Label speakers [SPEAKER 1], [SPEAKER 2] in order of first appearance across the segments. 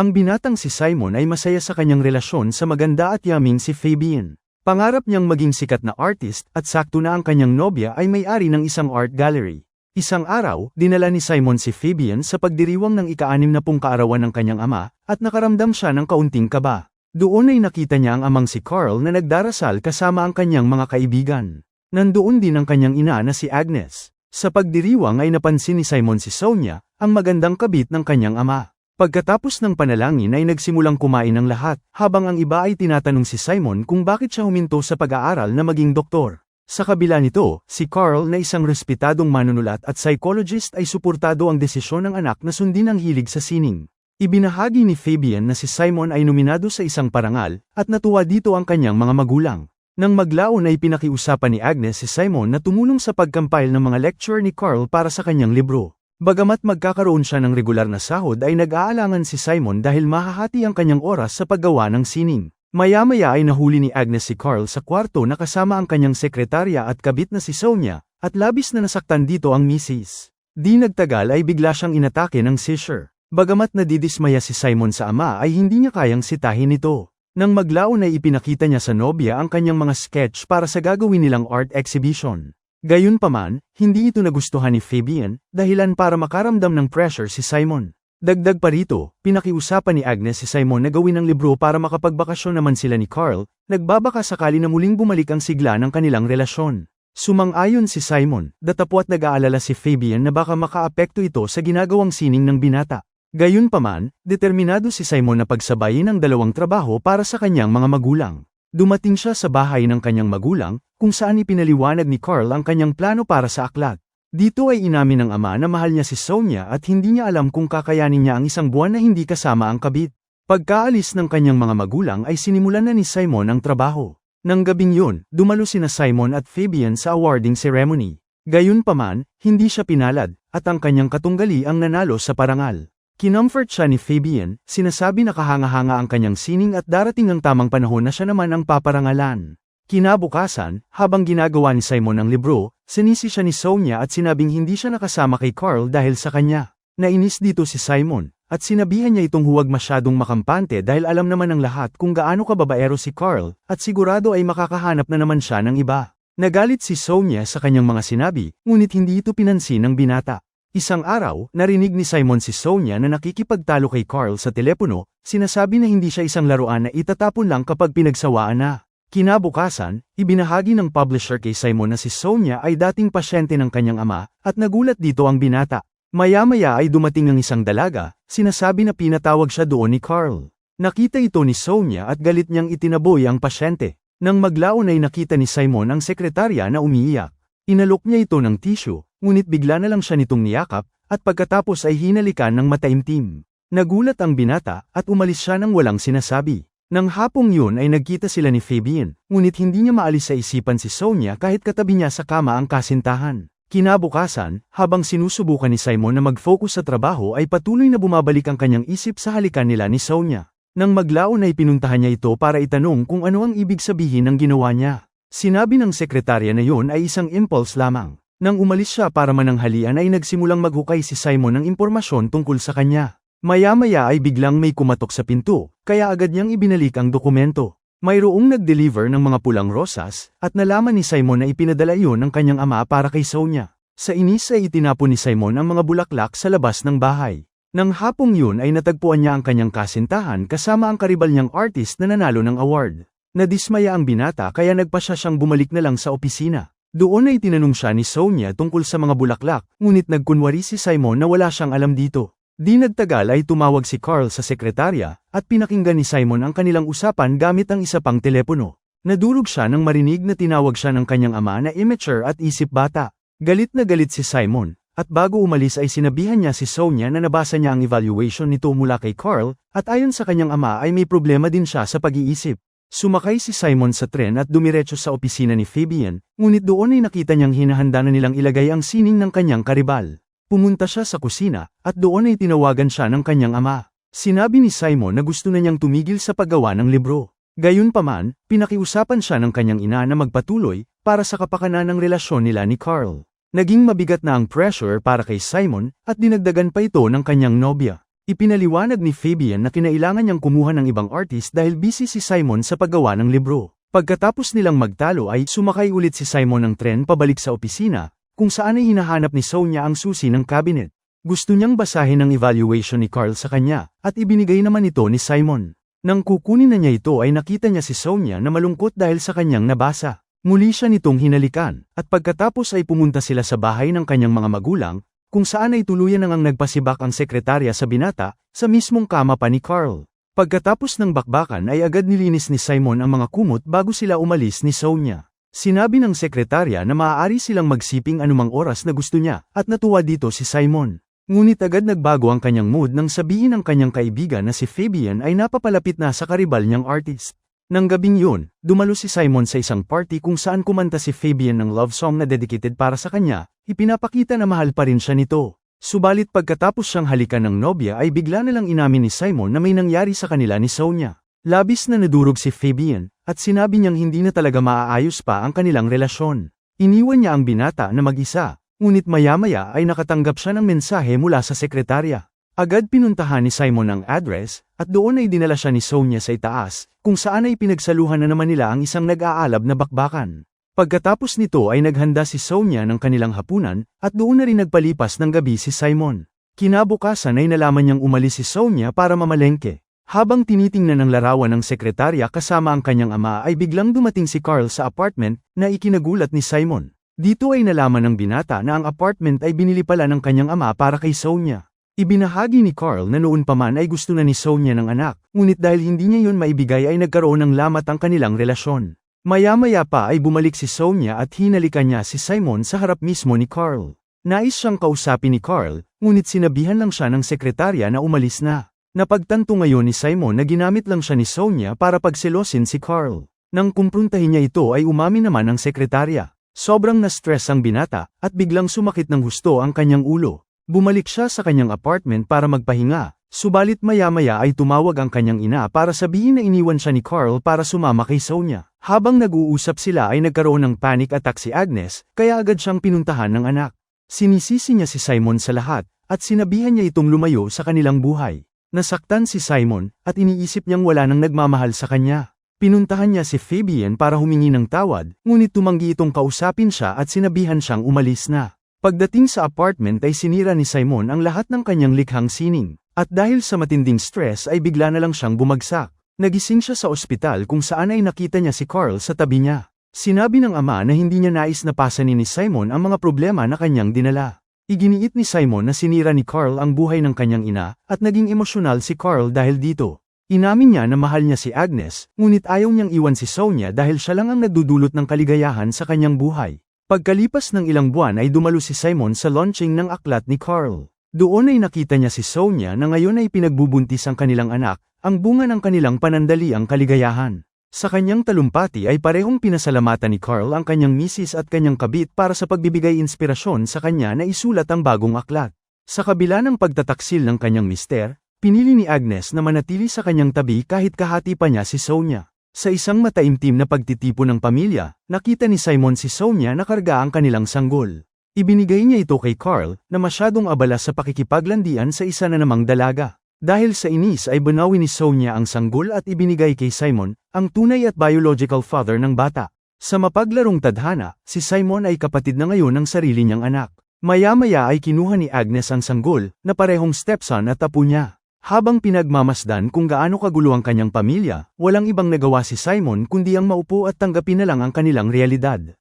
[SPEAKER 1] Ang binatang si Simon ay masaya sa kanyang relasyon sa maganda at yaming si Fabian. Pangarap niyang maging sikat na artist at sakto na ang kanyang nobya ay may-ari ng isang art gallery. Isang araw, dinala ni Simon si Fabian sa pagdiriwang ng ika-anim na pung kaarawan ng kanyang ama, at nakaramdam siya ng kaunting kaba. Doon ay nakita niya ang amang si Carl na nagdarasal kasama ang kanyang mga kaibigan. Nandoon din ang kanyang ina na si Agnes. Sa pagdiriwang ay napansin ni Simon si Sonia, ang magandang kabit ng kanyang ama. Pagkatapos ng panalangin ay nagsimulang kumain ang lahat, habang ang iba ay tinatanong si Simon kung bakit siya huminto sa pag-aaral na maging doktor. Sa kabila nito, si Carl na isang respetadong manunulat at psychologist ay suportado ang desisyon ng anak na sundin ang hilig sa sining. Ibinahagi ni Fabian na si Simon ay nominado sa isang parangal, at natuwa dito ang kanyang mga magulang. Nang maglaon ay pinakiusapan ni Agnes si Simon na tumulong sa pagkampile ng mga lecture ni Carl para sa kanyang libro. Bagamat magkakaroon siya ng regular na sahod ay nag-aalangan si Simon dahil mahahati ang kanyang oras sa paggawa ng sining. Maya-maya ay nahuli ni Agnes si Carl sa kwarto na kasama ang kanyang sekretarya at kabit na si Sonia, at labis na nasaktan dito ang misis. Di nagtagal ay bigla siyang inatake ng seizure. Bagamat nadidismaya si Simon sa ama ay hindi niya kayang sitahin ito. Nang maglaon ay ipinakita niya sa nobya ang kanyang mga sketch para sa gagawin nilang art exhibition. Gayunpaman, hindi ito nagustuhan ni Fabian, dahilan para makaramdam ng pressure si Simon. Dagdag pa rito, pinakiusapan ni Agnes si Simon na gawin ang libro para makapagbakasyon naman sila ni Carl, nagbabaka sakali na muling bumalik ang sigla ng kanilang relasyon. Sumang-ayon si Simon, datapwat nag-aalala si Fabian na baka makaapekto ito sa ginagawang sining ng binata. Gayunpaman, determinado si Simon na pagsabayin ang dalawang trabaho para sa kanyang mga magulang. Dumating siya sa bahay ng kanyang magulang, kung saan ipinaliwanag ni Carl ang kanyang plano para sa aklat. Dito ay inamin ng ama na mahal niya si Sonia at hindi niya alam kung kakayanin niya ang isang buwan na hindi kasama ang kabit. Pagkaalis ng kanyang mga magulang ay sinimulan na ni Simon ang trabaho. Nang gabing yun, dumalo sina Simon at Fabian sa awarding ceremony. Gayunpaman, hindi siya pinalad, at ang kanyang katunggali ang nanalo sa parangal. Kinomfort siya ni Fabian, sinasabi na kahanga-hanga ang kanyang sining at darating ang tamang panahon na siya naman ang paparangalan. Kinabukasan, habang ginagawa ni Simon ang libro, sinisi siya ni Sonia at sinabing hindi siya nakasama kay Carl dahil sa kanya. Nainis dito si Simon, at sinabihan niya itong huwag masyadong makampante dahil alam naman ng lahat kung gaano kababaero si Carl, at sigurado ay makakahanap na naman siya ng iba. Nagalit si Sonia sa kanyang mga sinabi, ngunit hindi ito pinansin ng binata. Isang araw, narinig ni Simon si Sonia na nakikipagtalo kay Carl sa telepono, sinasabi na hindi siya isang laruan na itatapon lang kapag pinagsawaan na. Kinabukasan, ibinahagi ng publisher kay Simon na si Sonia ay dating pasyente ng kanyang ama, at nagulat dito ang binata. Maya-maya ay dumating ang isang dalaga, sinasabi na pinatawag siya doon ni Carl. Nakita ito ni Sonia at galit niyang itinaboy ang pasyente. Nang maglaon ay nakita ni Simon ang sekretarya na umiiyak. Inalok niya ito ng tissue, ngunit bigla na lang siya nitong niyakap, at pagkatapos ay hinalikan ng mataimtim. Nagulat ang binata, at umalis siya nang walang sinasabi. Nang hapong yun ay nagkita sila ni Fabian, ngunit hindi niya maalis sa isipan si Sonia kahit katabi niya sa kama ang kasintahan. Kinabukasan, habang sinusubukan ni Simon na mag-focus sa trabaho ay patuloy na bumabalik ang kanyang isip sa halikan nila ni Sonia. Nang maglaon ay pinuntahan niya ito para itanong kung ano ang ibig sabihin ng ginawa niya. Sinabi ng sekretarya na yun ay isang impulse lamang. Nang umalis siya para mananghalian ay nagsimulang maghukay si Simon ng impormasyon tungkol sa kanya. Maya-maya ay biglang may kumatok sa pinto, kaya agad niyang ibinalik ang dokumento. Mayroong nag-deliver ng mga pulang rosas, at nalaman ni Simon na ipinadala iyon ng kanyang ama para kay Sonia. Sa inis ay itinapon ni Simon ang mga bulaklak sa labas ng bahay. Nang hapong yun ay natagpuan niya ang kanyang kasintahan kasama ang karibal niyang artist na nanalo ng award. Nadismaya ang binata kaya nagpa siya siyang bumalik na lang sa opisina. Doon ay tinanong siya ni Sonia tungkol sa mga bulaklak, ngunit nagkunwari si Simon na wala siyang alam dito. Di nagtagal ay tumawag si Carl sa sekretarya, at pinakinggan ni Simon ang kanilang usapan gamit ang isa pang telepono. Nadurog siya nang marinig na tinawag siya ng kanyang ama na immature at isip bata. Galit na galit si Simon, at bago umalis ay sinabihan niya si Sonia na nabasa niya ang evaluation nito mula kay Carl, at ayon sa kanyang ama ay may problema din siya sa pag-iisip. Sumakay si Simon sa tren at dumiretso sa opisina ni Fabian, ngunit doon ay nakita niyang hinahanda na nilang ilagay ang sining ng kanyang karibal. Pumunta siya sa kusina, at doon ay tinawagan siya ng kanyang ama. Sinabi ni Simon na gusto na niyang tumigil sa paggawa ng libro. Gayunpaman, pinakiusapan siya ng kanyang ina na magpatuloy, para sa kapakanan ng relasyon nila ni Carl. Naging mabigat na ang pressure para kay Simon, at dinagdagan pa ito ng kanyang nobya. Ipinaliwanag ni Fabian na kinailangan niyang kumuha ng ibang artist dahil busy si Simon sa paggawa ng libro. Pagkatapos nilang magtalo ay sumakay ulit si Simon ng tren pabalik sa opisina, kung saan ay hinahanap ni Sonia ang susi ng cabinet. Gusto niyang basahin ang evaluation ni Carl sa kanya, at ibinigay naman ito ni Simon. Nang kukunin na niya ito ay nakita niya si Sonia na malungkot dahil sa kanyang nabasa. Muli siya nitong hinalikan, at pagkatapos ay pumunta sila sa bahay ng kanyang mga magulang, kung saan ay tuluyan ang nagpasibak ang sekretarya sa binata, sa mismong kama pa ni Carl. Pagkatapos ng bakbakan ay agad nilinis ni Simon ang mga kumot bago sila umalis ni Sonia. Sinabi ng sekretarya na maaari silang magsiping anumang oras na gusto niya, at natuwa dito si Simon. Ngunit agad nagbago ang kanyang mood nang sabihin ng kanyang kaibigan na si Fabian ay napapalapit na sa karibal niyang artist. Nang gabing yun, dumalo si Simon sa isang party kung saan kumanta si Fabian ng love song na dedicated para sa kanya, ipinapakita na mahal pa rin siya nito. Subalit pagkatapos siyang halikan ng nobya ay bigla na lang inamin ni Simon na may nangyari sa kanila ni Sonia. Labis na nadurog si Fabian, at sinabi niyang hindi na talaga maaayos pa ang kanilang relasyon. Iniwan niya ang binata na mag-isa, ngunit maya-maya ay nakatanggap siya ng mensahe mula sa sekretarya. Agad pinuntahan ni Simon ang address, at doon ay dinala siya ni Sonia sa itaas, kung saan ay pinagsaluhan na naman nila ang isang nag-aalab na bakbakan. Pagkatapos nito ay naghanda si Sonia ng kanilang hapunan, at doon na rin nagpalipas ng gabi si Simon. Kinabukasan ay nalaman niyang umalis si Sonia para mamalengke. Habang tinitingnan ng larawan ng sekretarya kasama ang kanyang ama ay biglang dumating si Carl sa apartment na ikinagulat ni Simon. Dito ay nalaman ng binata na ang apartment ay binili pala ng kanyang ama para kay Sonia. Ibinahagi ni Carl na noon pa man ay gusto na ni Sonia ng anak, ngunit dahil hindi niya yun maibigay ay nagkaroon ng lamat ang kanilang relasyon. Maya-maya pa ay bumalik si Sonia at hinalikan niya si Simon sa harap mismo ni Carl. Nais siyang kausapin ni Carl, ngunit sinabihan lang siya ng sekretarya na umalis na. Napagtanto ngayon ni Simon na ginamit lang siya ni Sonia para pagselosin si Carl. Nang kumpruntahin niya ito ay umamin naman ang sekretarya. Sobrang na-stress ang binata, at biglang sumakit ng husto ang kanyang ulo. Bumalik siya sa kanyang apartment para magpahinga, subalit maya-maya ay tumawag ang kanyang ina para sabihin na iniwan siya ni Carl para sumama kay Sonia. Habang nag-uusap sila ay nagkaroon ng panic attack si Agnes, kaya agad siyang pinuntahan ng anak. Sinisisi niya si Simon sa lahat, at sinabihan niya itong lumayo sa kanilang buhay. Nasaktan si Simon, at iniisip niyang wala nang nagmamahal sa kanya. Pinuntahan niya si Fabian para humingi ng tawad, ngunit tumanggi itong kausapin siya at sinabihan siyang umalis na. Pagdating sa apartment ay sinira ni Simon ang lahat ng kanyang likhang sining, at dahil sa matinding stress ay bigla na lang siyang bumagsak. Nagising siya sa ospital kung saan ay nakita niya si Carl sa tabi niya. Sinabi ng ama na hindi niya nais na pasanin ni Simon ang mga problema na kanyang dinala. Iginiit ni Simon na sinira ni Carl ang buhay ng kanyang ina, at naging emosyonal si Carl dahil dito. Inamin niya na mahal niya si Agnes, ngunit ayaw niyang iwan si Sonia dahil siya lang ang nagdudulot ng kaligayahan sa kanyang buhay. Pagkalipas ng ilang buwan ay dumalo si Simon sa launching ng aklat ni Carl. Doon ay nakita niya si Sonia na ngayon ay pinagbubuntis ang kanilang anak, ang bunga ng kanilang panandaliang kaligayahan. Sa kanyang talumpati ay parehong pinasalamatan ni Carl ang kanyang misis at kanyang kabit para sa pagbibigay inspirasyon sa kanya na isulat ang bagong aklat. Sa kabila ng pagtataksil ng kanyang mister, pinili ni Agnes na manatili sa kanyang tabi kahit kahati pa niya si Sonia. Sa isang mataimtim na pagtitipo ng pamilya, nakita ni Simon si Sonia na karga ang kanilang sanggol. Ibinigay niya ito kay Carl, na masyadong abala sa pakikipaglandian sa isa na namang dalaga. Dahil sa inis ay banawi ni Sonia ang sanggol at ibinigay kay Simon, ang tunay at biological father ng bata. Sa mapaglarong tadhana, si Simon ay kapatid na ngayon ng sarili niyang anak. Maya-maya ay kinuha ni Agnes ang sanggol, na parehong stepson at apo niya. Habang pinagmamasdan kung gaano kagulo ang kanyang pamilya, walang ibang nagawa si Simon kundi ang maupo at tanggapin na lang ang kanilang realidad.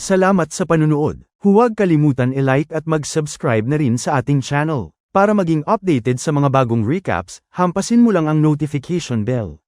[SPEAKER 1] Salamat sa panunood. Huwag kalimutan i-like at mag-subscribe na rin sa ating channel. Para maging updated sa mga bagong recaps, hampasin mo lang ang notification bell.